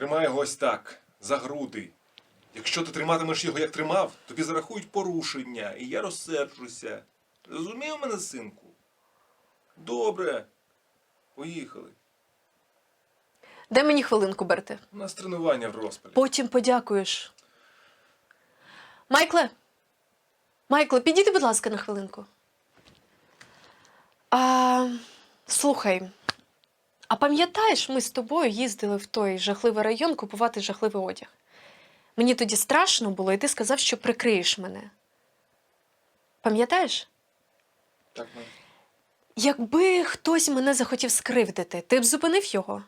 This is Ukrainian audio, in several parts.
Тримай його ось так, за груди. Якщо ти триматимеш його, як тримав, тобі зарахують порушення, і я розсерджуся. Розумів мене, синку? Добре. Поїхали. Дай мені хвилинку, Берте. У нас тренування в розпалі. Потім подякуєш. Майкле. Майкле, підійди, будь ласка, на хвилинку. А, слухай, а пам'ятаєш, ми з тобою їздили в той жахливий район купувати жахливий одяг. Мені тоді страшно було, і ти сказав, що прикриєш мене. Пам'ятаєш? Так, мам. Якби хтось мене захотів скривдити, ти б зупинив його?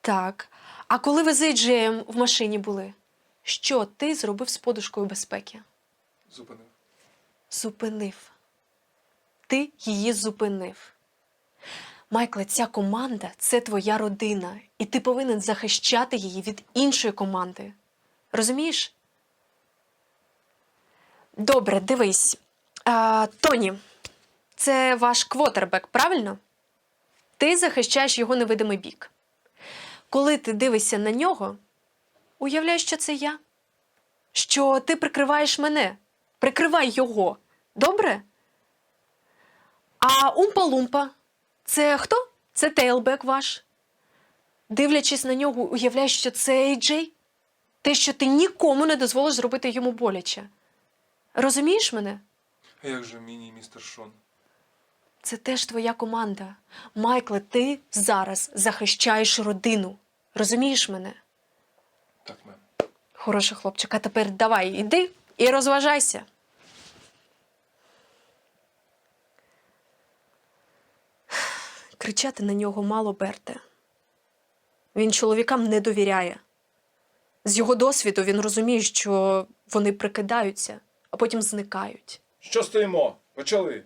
Так. А коли ви з Ейджеєм в машині були, що ти зробив з подушкою безпеки? Зупинив. Зупинив. Ти її зупинив. Майкле, ця команда це твоя родина, і ти повинен захищати її від іншої команди. Розумієш? Добре, дивись. А, Тоні, це ваш квотербек, правильно? Ти захищаєш його невидимий бік. Коли ти дивишся на нього, уявляй, що це я. Що ти прикриваєш мене. Прикривай його. Добре? А умпа-лумпа це хто? Це тейлбек ваш. Дивлячись на нього, уявляй, що це Ейджей. Те, що ти нікому не дозволиш зробити йому боляче. Розумієш мене? А як же міні містер Шон? Це теж твоя команда. Майкле, ти зараз захищаєш родину. Розумієш мене? Так, мем. Хороший хлопчик, а тепер давай, іди і розважайся. Кричати на нього мало Берте. Він чоловікам не довіряє. З його досвіду він розуміє, що вони прикидаються, а потім зникають. Що стоїмо? Почали.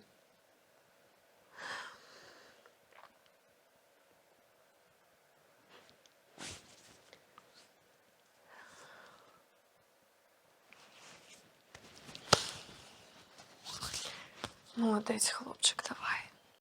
Молодець, хлопчик, давай.